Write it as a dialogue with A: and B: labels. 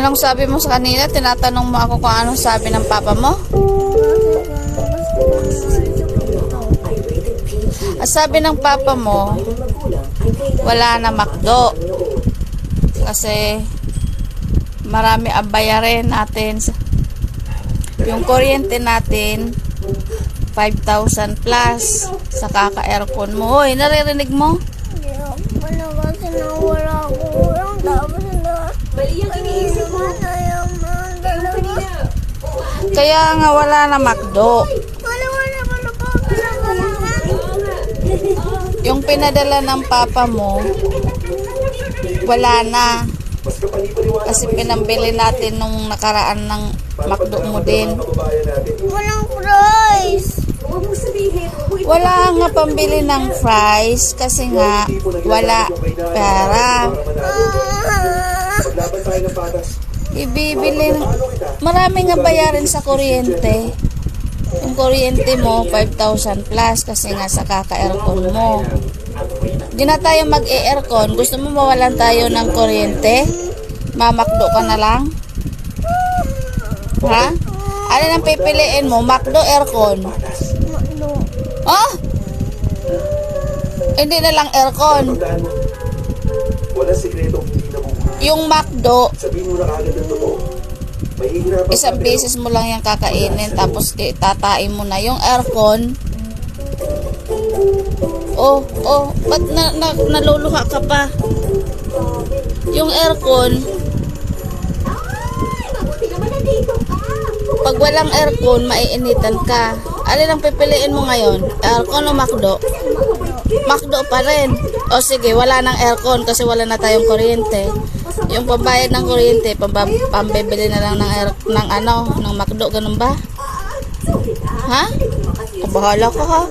A: Anong sabi mo sa kanila? Tinatanong mo ako kung anong sabi ng papa mo? Ang sabi ng papa mo, wala na makdo. Kasi marami ang bayarin natin. Yung kuryente natin, 5,000 plus sa kaka-aircon mo. Hoy, naririnig mo?
B: Hindi ako na
A: Kaya nga wala na
B: wala.
A: Yung pinadala ng papa mo, wala na. Kasi pinambili natin nung nakaraan ng makdo mo din.
B: Walang.
C: Uy,
A: Wala nga pambili ng fries kasi nga wala pera.
B: Ah,
A: Ibibili, marami nga bayarin sa kuryente. Yung kuryente mo, 5,000 plus kasi nga sa kaka-aircon mo. Di na tayo mag-e-aircon. Gusto mo mawalan tayo ng kuryente? Mamakdo ka na lang? Ha? Ano nang pipiliin mo? Makdo, aircon? Oh? Hindi na lang aircon.
D: Wala mo.
A: Yung McDo,
D: Sabihin mo na kagad ang totoo. Mahihirapan
A: isang
D: pero
A: beses mo lang yung kakainin tapos tatain mo na yung aircon. Oh, oh, ba't na, na, naluluha ka pa? Yung aircon,
C: ay, mabuti naman nandito ka.
A: pag walang aircon, maiinitan ka. Alin ang pipiliin mo ngayon? Aircon o McDo? McDo pa rin. O sige, wala ng aircon kasi wala na tayong kuryente. Yung pambayad ng kuryente, pamba, pambibili na lang ng, air, ng ano, ng McDo, ganun ba? Ha? O, bahala ka ha.